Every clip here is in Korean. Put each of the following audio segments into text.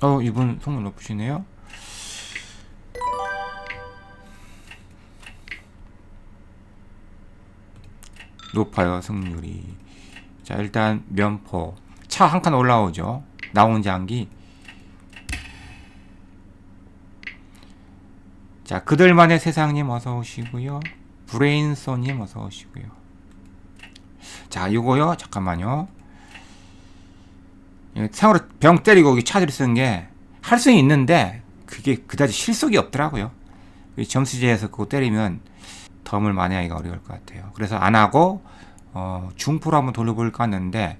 어 이분 성능 높으시네요. 높아요 승률이. 자 일단 면포 차 한 칸 올라오죠. 나온 장기. 자 그들만의 세상님 어서 오시고요. 브레인소님 어서 오시고요. 자 요거요 잠깐만요. 예, 상으로 병 때리고 여기 차들 쓰는 게 할 수는 있는데 그게 그다지 실속이 없더라고요. 이 점수제에서 그거 때리면 덤을 많이 하기가 어려울 것 같아요. 그래서 안 하고 어, 중포로 한번 돌려볼까 하는데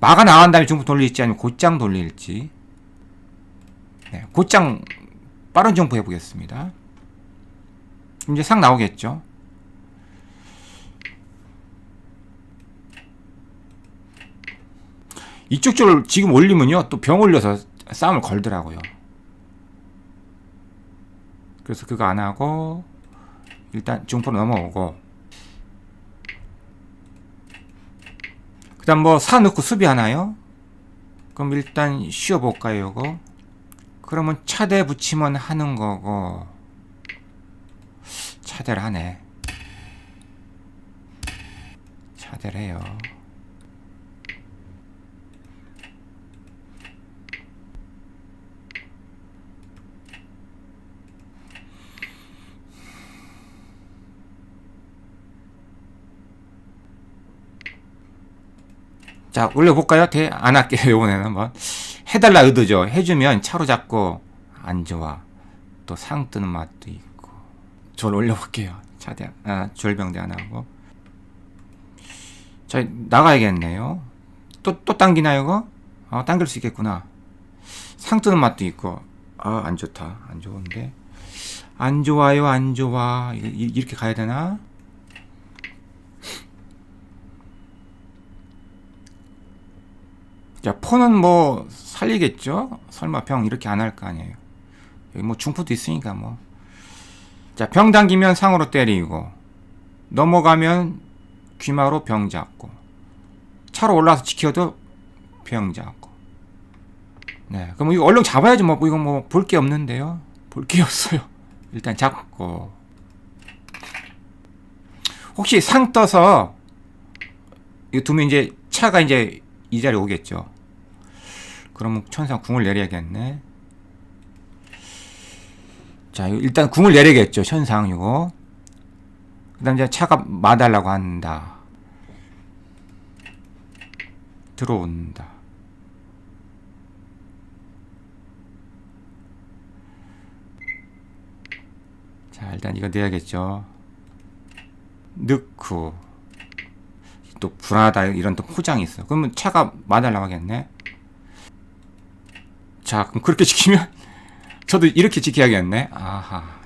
마가 나간 다음에 중포 돌릴지 아니면 곧장 돌릴지 네, 곧장 빠른 중포 해보겠습니다. 이제 상 나오겠죠. 이쪽 줄을 지금 올리면요 또 병 올려서 싸움을 걸더라고요. 그래서 그거 안 하고 일단 중포로 넘어오고 그 다음 뭐 사 넣고 수비하나요? 그럼 일단 쉬어볼까요 이거? 그러면 차대 붙이면 하는 거고 차대를 하네 차대를 해요 자 올려볼까요? 대, 안 할게요 이번에는 한번. 해달라 의도죠. 해주면 차로 잡고 안 좋아. 또 상 뜨는 맛도 있고. 절 올려볼게요. 차대 아 절병대 하나 하고. 자 나가야겠네요. 또 또 당기나요 이거? 아 당길 수 있겠구나. 상 뜨는 맛도 있고. 아 안 좋다. 안 좋은데. 안 좋아요 안 좋아. 이- 이- 이렇게 가야 되나? 자, 포는 뭐 살리겠죠? 설마 병 이렇게 안 할 거 아니에요. 여기 뭐 중포도 있으니까 뭐. 자, 병 당기면 상으로 때리고 넘어가면 귀마로 병 잡고 차로 올라서 지켜도 병 잡고. 네, 그럼 이거 얼른 잡아야지 뭐 이거 뭐 볼 게 없는데요. 볼 게 없어요. 일단 잡고. 혹시 상 떠서 이거 두면 이제 차가 이제 이 자리에 오겠죠. 그러면 천상 궁을 내려야겠네. 자, 일단 궁을 내려야겠죠. 천상 이거. 그다음 이제 차가 마달라고 한다. 들어온다. 자, 일단 이거 내야겠죠. 넣고 또 불안하다 이런 또 포장이 있어. 그러면 차가 마달라고 하겠네. 자, 그럼 그렇게 지키면 저도 이렇게 지켜야겠네. 아하.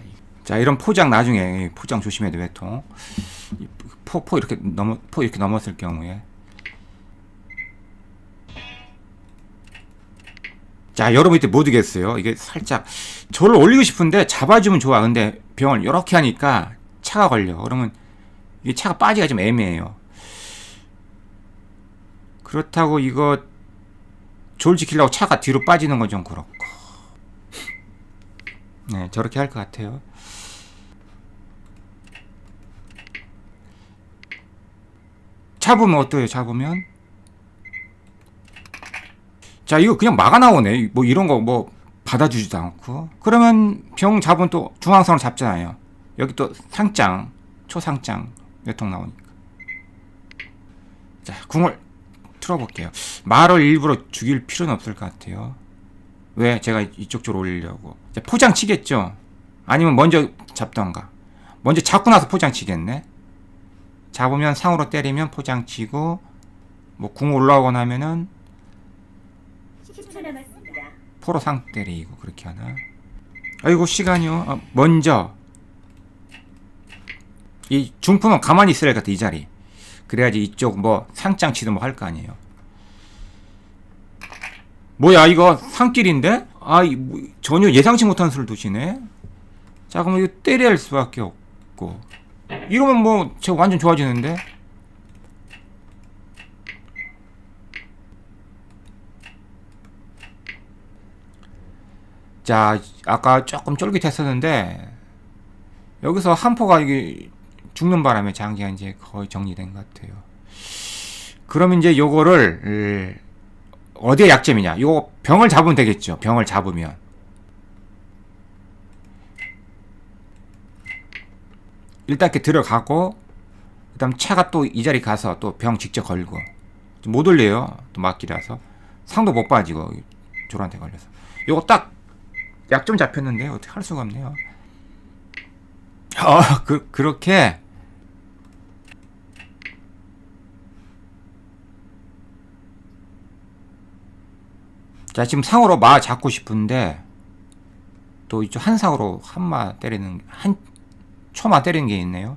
자, 이런 포장 나중에 포장 조심해야 돼, 외통. 이 포, 포 이렇게 넘어, 포 이렇게 넘었을 경우에. 자, 여러분 이때 못 이겠어요. 이게 살짝 저를 올리고 싶은데 잡아주면 좋아. 근데 병을 이렇게 하니까 차가 걸려. 그러면 이게 차가 빠지기가 좀 애매해요. 그렇다고 이거 졸 지키려고 차가 뒤로 빠지는 건 좀 그렇고. 네, 저렇게 할 것 같아요. 잡으면 어때요? 잡으면? 자, 이거 그냥 막아 나오네. 뭐 이런 거 뭐 받아주지도 않고. 그러면 병 잡으면 또 중앙선을 잡잖아요. 여기 또 상장, 초상장 몇 통 나오니까. 자, 궁을 틀어볼게요. 말을 일부러 죽일 필요는 없을 것 같아요. 왜? 제가 이쪽 쪽으로 올리려고. 자, 포장 치겠죠? 아니면 먼저 잡던가. 먼저 잡고 나서 포장 치겠네? 잡으면 상으로 때리면 포장 치고, 뭐, 궁 올라오거나 하면은 10초 남았습니다. 포로 상 때리고, 그렇게 하나. 아이고, 시간이요. 아, 먼저. 이 중포는 가만히 있어야 할 것 같아, 이 자리. 그래야지 이쪽 뭐 상장 치든 뭐할 거 아니에요. 뭐야 이거 상길인데? 아 전혀 예상치 못한 수를 두시네. 자 그럼 이거 때려야 할 수밖에 없고 이러면 뭐 제가 완전 좋아지는데. 자, 아까 조금 쫄깃했었는데 여기서 한 포가 이게 죽는 바람에 장기가 이제 거의 정리된 것 같아요. 그럼 이제 요거를 을, 어디에 약점이냐? 요 병을 잡으면 되겠죠. 병을 잡으면. 일단 이렇게 들어가고 그다음 차가 또 이 자리 가서 또 병 직접 걸고 못 올려요. 또 막기라서 상도 못 빠지고 조한테 걸려서 요거 딱 약점 잡혔는데 어떻게 할 수가 없네요. 아, 그 그렇게 자 지금 상으로 마 잡고 싶은데 또 이쪽 한 상으로 한 마 때리는 한 초마 때리는 게 있네요.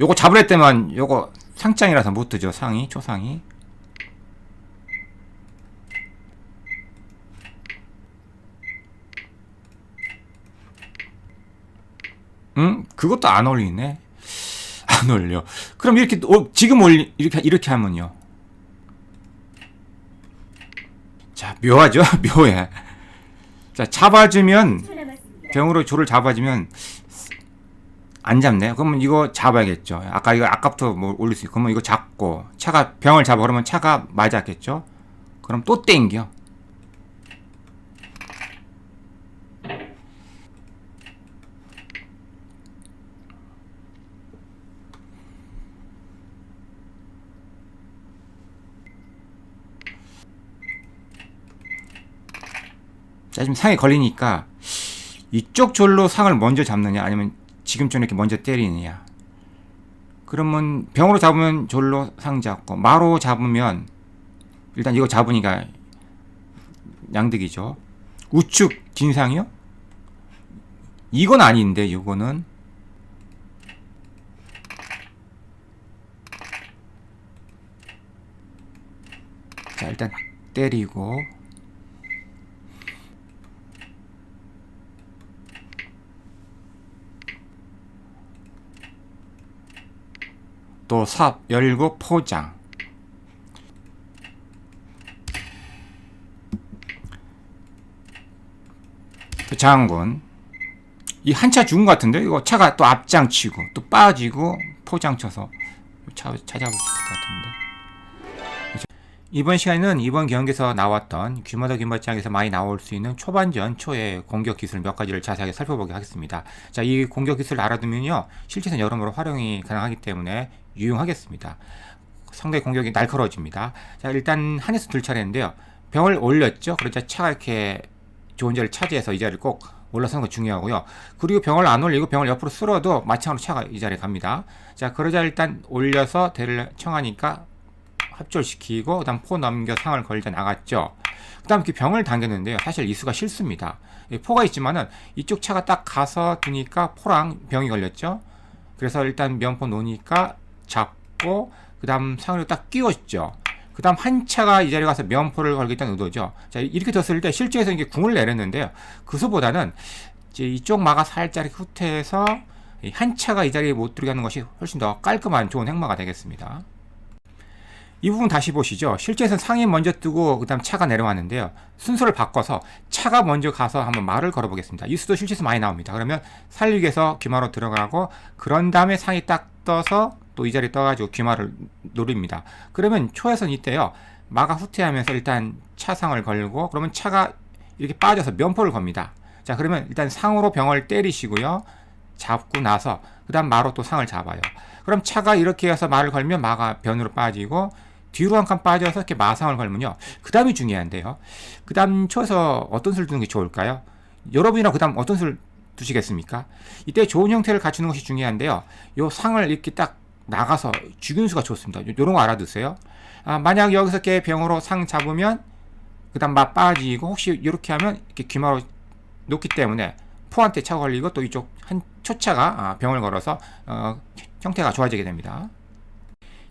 요거 잡으려 때만 요거 상장이라서 못 뜨죠 상이 초상이 응 그것도 안 어울리네 안 어울려 그럼 이렇게 어, 지금 올리 이렇게 이렇게 하면요 자 묘하죠 묘해 자 잡아주면 10초 남았습니다. 병으로 조를 잡아주면 안 잡네. 그러면 이거 잡아야겠죠. 아까 이거 아까부터 뭐 올릴 수 있고, 그러면 이거 잡고 차가 병을 잡아 그러면 차가 맞았겠죠. 그럼 또 땡겨. 자 지금 상에 걸리니까 이쪽 졸로 상을 먼저 잡느냐 아니면 지금처럼 이렇게 먼저 때리느냐. 그러면 병으로 잡으면 졸로 상 잡고 마로 잡으면 일단 이거 잡으니까 양득이죠. 우측 진상이요? 이건 아닌데 이거는. 자 일단 때리고 또 삽 열고 포장. 그 장군. 이 한 차 죽은 것 같은데? 이거 차가 또 앞장 치고 또 빠지고 포장 쳐서 차, 찾아볼 수 있을 것 같은데 이번 시간에는 이번 경기에서 나왔던 규모더 김버장에서 많이 나올 수 있는 초반전 초의 공격 기술 몇 가지를 자세하게 살펴보게 하겠습니다. 자, 이 공격 기술을 알아두면요, 실제는 여러모로 활용이 가능하기 때문에 유용하겠습니다. 상당히 공격이 날카로워집니다. 자, 일단 한에서 둘 차례인데요. 병을 올렸죠. 그러자 차가 이렇게 좋은 자리를 차지해서 이 자리를 꼭 올라서는 거 중요하고요. 그리고 병을 안 올리고 병을 옆으로 쓸어도 마찬가지로 차가 이 자리에 갑니다. 자, 그러자 일단 올려서 대를 청하니까 합절시키고 그다음 포 넘겨 상을 걸자 나갔죠. 그다음 이렇게 병을 당겼는데요. 사실 이수가. 이 포가 있지만은 이쪽 차가 딱 가서 두니까 포랑 병이 걸렸죠. 그래서 일단 면포 놓으니까 잡고 그다음 상으로 딱 끼웠죠. 그 다음 한 차가 이 자리에 가서 면포를 걸겠다는 의도죠. 자 이렇게 됐을 때 실제에서 이게 궁을 내렸는데요. 그수보다는 이제 이쪽 마가 살짝 후퇴해서 이한 차가 이 자리에 못 들어가는 것이 훨씬 더 깔끔한 좋은 행마가 되겠습니다. 이 부분 다시 보시죠. 실제에서는 상이 먼저 뜨고 그다음 차가 내려왔는데요. 순서를 바꿔서 차가 먼저 가서 한번 말을 걸어보겠습니다. 이 수도 실제에서 많이 나옵니다. 그러면 위해서 귀마로 들어가고 그런 다음에 상이 딱 떠서 또 이 자리에 떠가지고 귀마를 노립니다. 그러면 초에선 이때요. 마가 후퇴하면서 일단 차상을 걸고 그러면 차가 이렇게 빠져서 면포를 겁니다. 자 그러면 일단 상으로 병을 때리시고요. 잡고 나서 그 다음 마로 또 상을 잡아요. 그럼 차가 이렇게 해서 말을 걸면 마가 변으로 빠지고 뒤로 한 칸 빠져서 이렇게 마상을 걸면요. 그 다음이 중요한데요. 그 다음 초에서 어떤 수를 두는 게 좋을까요? 여러분이랑 그 다음 어떤 수를 두시겠습니까? 이때 좋은 형태를 갖추는 것이 중요한데요. 요 상을 이렇게 딱 나가서 죽이는 수가 좋습니다. 요- 요런 거 알아두세요. 아, 만약 여기서 이렇게 병으로 상 잡으면 그 다음 마 빠지고 혹시 이렇게 하면 이렇게 귀마로 놓기 때문에 포한테 차 걸리고 또 이쪽 한 초차가 아, 병을 걸어서 어, 형태가 좋아지게 됩니다.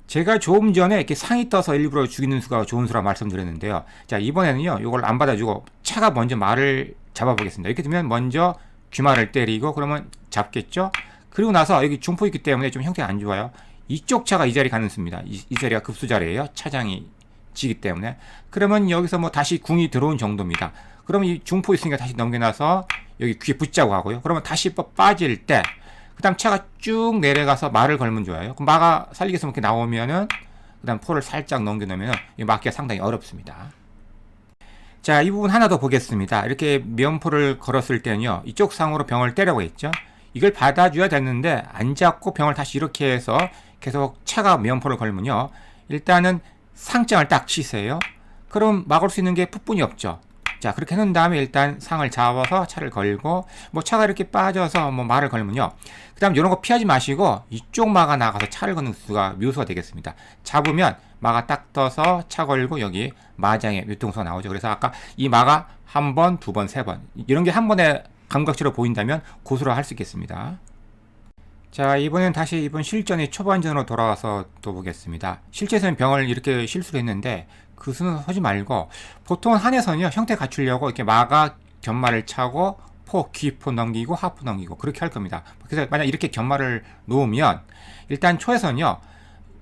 제가 조금 전에 이렇게 상이 떠서 일부러 죽이는 수가 좋은 수라 말씀드렸는데요. 자, 이번에는요, 이걸 안 받아주고 차가 먼저 말을 잡아보겠습니다. 이렇게 되면 먼저 귀마를 때리고 그러면 잡겠죠? 그리고 나서 여기 중포 있기 때문에 좀 형태가 안 좋아요. 이쪽 차가 이 자리 가는 수입니다. 이, 이 자리가 급수 자리예요. 차장이 지기 때문에 그러면 여기서 뭐 다시 궁이 들어온 정도입니다. 그러면 이 중포 있으니까 다시 넘겨놔서 여기 귀에 붙자고 하고요. 그러면 다시 빠- 빠질 때 그다음 차가 쭉 내려가서 말을 걸면 좋아요. 그럼 마가 살리겠으면 이렇게 나오면은 그다음 포를 살짝 넘겨놓으면 이 막기가 상당히 어렵습니다. 자, 이 부분 하나 더 보겠습니다. 이렇게 면포를 걸었을 때는요, 이쪽 상으로 병을 때려고 했죠. 이걸 받아줘야 되는데, 안 잡고 병을 다시 이렇게 해서 계속 차가 면포를 걸면요, 일단은 상장을 딱 치세요. 그럼 막을 수 있는 게 풋분이 없죠. 자, 그렇게 해놓은 다음에 일단 상을 잡아서 차를 걸고, 뭐 차가 이렇게 빠져서 뭐 말을 걸면요. 그 다음 이런 거 피하지 마시고, 이쪽 마가 나가서 차를 거는 수가 묘수가 되겠습니다. 잡으면 마가 딱 떠서 차 걸고 여기 마장의 유통수가 나오죠. 그래서 아까 이 마가 한 번, 두 번, 세 번. 이런 게 한 번에 감각적으로 보인다면 고수로 할수 있겠습니다. 자, 이번엔 다시 이번 실전의 초반전으로 돌아와서 또 보겠습니다. 실제에서는 병을 이렇게 실수를 했는데 그 수는 하지 말고 보통 한에서는요 형태 갖추려고 이렇게 마가 견마를 차고 포, 귀포 넘기고 하포 넘기고 그렇게 할 겁니다. 그래서 만약 이렇게 견마를 놓으면 일단 초에서는요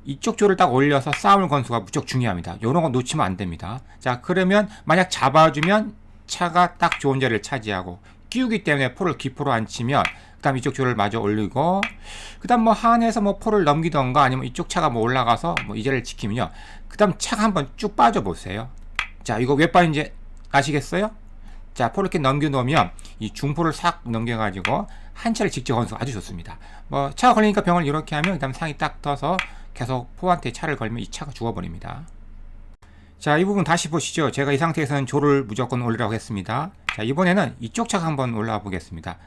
이쪽 조를 딱 올려서 싸움을 건수가 무척 중요합니다. 이런 거 놓치면 안 됩니다. 자, 그러면 만약 잡아주면 차가 딱 좋은 자리를 차지하고 끼우기 때문에 포를 기포로 안 치면 그 다음 이쪽 조를 마저 올리고 그 다음 뭐 한에서 뭐 포를 넘기던가 아니면 이쪽 차가 뭐 올라가서 뭐 이 자리를 지키면요. 그 다음 차가 한번 쭉 빠져 보세요. 자, 이거 왜 빠진지 아시겠어요? 자, 포를 이렇게 넘겨 놓으면 이 중포를 싹 넘겨 가지고 한 차를 직접 건수 아주 좋습니다. 뭐 차가 걸리니까 병을 이렇게 하면 그 다음 상이 딱 떠서 계속 포한테 차를 걸면 이 차가 죽어버립니다. 자, 이 부분 다시 보시죠. 제가 이 상태에서는 조를 무조건 올리라고 했습니다. 자, 이번에는 이쪽 차가 한번 올라와 보겠습니다.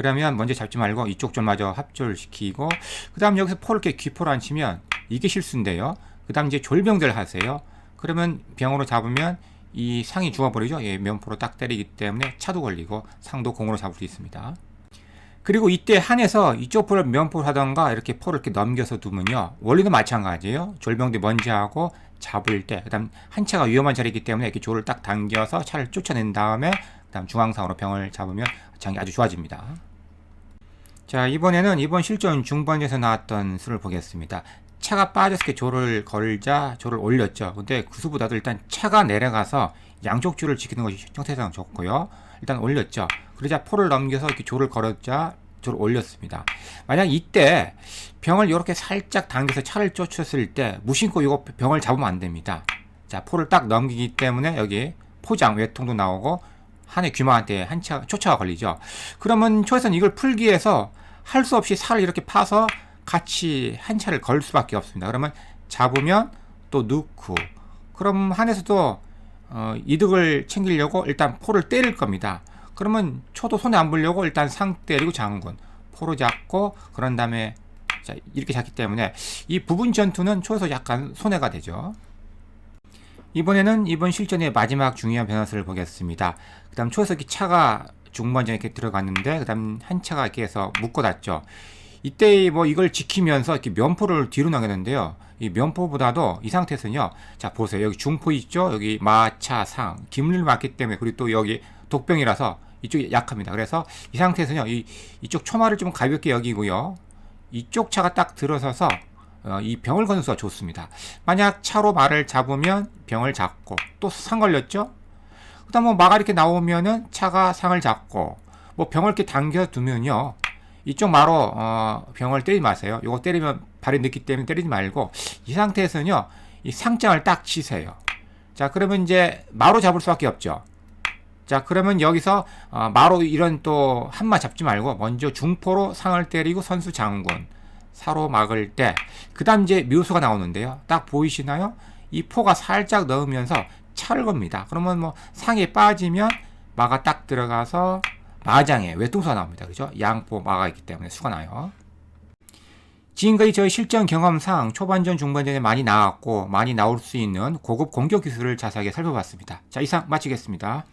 그러면 먼저 잡지 말고 이쪽 줄마저 합졸시키고 그 다음 여기서 포를 이렇게 귀포를 안 치면 이게 실수인데요. 그 다음 이제 졸병들 하세요. 그러면 병으로 잡으면 이 상이 죽어버리죠. 예, 면포로 딱 때리기 때문에 차도 걸리고 상도 공으로 잡을 수 있습니다. 그리고 이때 한에서 이쪽 포를 면포를 하던가 이렇게 포를 이렇게 넘겨서 두면요. 원리도 마찬가지예요. 졸병들 먼저 하고 잡을 때, 그 다음 한 차가 위험한 자리이기 때문에 이렇게 조를 딱 당겨서 차를 쫓아낸 다음에 그 다음 중앙상으로 병을 잡으면 장이 아주 좋아집니다. 자, 이번에는 이번 실전 중반에서 나왔던 수를 보겠습니다. 차가 빠져서 이렇게 조를 걸자 조를 올렸죠. 근데 그 수보다도 일단 차가 내려가서 양쪽 줄을 지키는 것이 형태상 좋고요. 일단 올렸죠. 그러자 포를 넘겨서 이렇게 조를 걸었자 조를 올렸습니다. 만약 이때 병을 이렇게 살짝 당겨서 차를 쫓았을 때 무심코 이거 병을 잡으면 안 됩니다. 자, 포를 딱 넘기기 때문에 여기 포장 외통도 나오고 한해 귀마한테 한 차, 초차가 걸리죠. 그러면 초에서는 이걸 풀기 위해서 할 수 없이 살을 이렇게 파서 같이 한 차를 걸 수밖에 없습니다. 그러면 잡으면 또 넣고 그럼 한에서도 어, 이득을 챙기려고 일단 포를 때릴 겁니다. 그러면 초도 손에 안 불려고 일단 상 때리고 장군 포로 잡고 그런 다음에 자, 이렇게 잡기 때문에 이 부분 전투는 초에서 약간 손해가 되죠. 이번에는 이번 실전의 마지막 중요한 변화를 보겠습니다. 그 다음 초에서 이렇게 차가 중반전에 이렇게 들어갔는데 그 다음 한 차가 이렇게 해서 묶어놨죠. 이때 뭐 이걸 지키면서 이렇게 면포를 뒤로 나가는데요. 이 면포보다도 이 상태에서는요. 자 보세요. 여기 중포 있죠. 여기 마차 상 김을 맞기 때문에 그리고 또 여기 독병이라서 이쪽이 약합니다. 그래서 이 상태에서는요. 이 이쪽 초마를 좀 가볍게 여기고요. 이쪽 차가 딱 들어서서 어, 이 병을 거는 수가 좋습니다. 만약 차로 말을 잡으면 병을 잡고 또 상 걸렸죠? 그다음 뭐 마가 이렇게 나오면은 차가 상을 잡고 뭐 병을 이렇게 당겨 두면요. 이쪽 마로 어, 병을 때리지 마세요. 이거 때리면 발이 늦기 때문에 때리지 말고 이 상태에서는요. 이 상장을 딱 치세요. 자, 그러면 이제 마로 잡을 수밖에 없죠. 자, 그러면 여기서 어, 마로 이런 또 한마 잡지 말고 먼저 중포로 상을 때리고 선수 장군 사로 막을 때 그다음 이제 묘수가 나오는데요. 딱 보이시나요? 이 포가 살짝 넣으면서 차를 겁니다. 그러면 뭐 상에 빠지면 마가 딱 들어가서 마장에 외통수가 나옵니다. 그죠? 양포 마가 있기 때문에 수가 나요. 지금까지 저희 실전 경험상 초반전, 중반전에 많이 나왔고 많이 나올 수 있는 고급 공격 기술을 자세하게 살펴봤습니다. 자, 이상 마치겠습니다.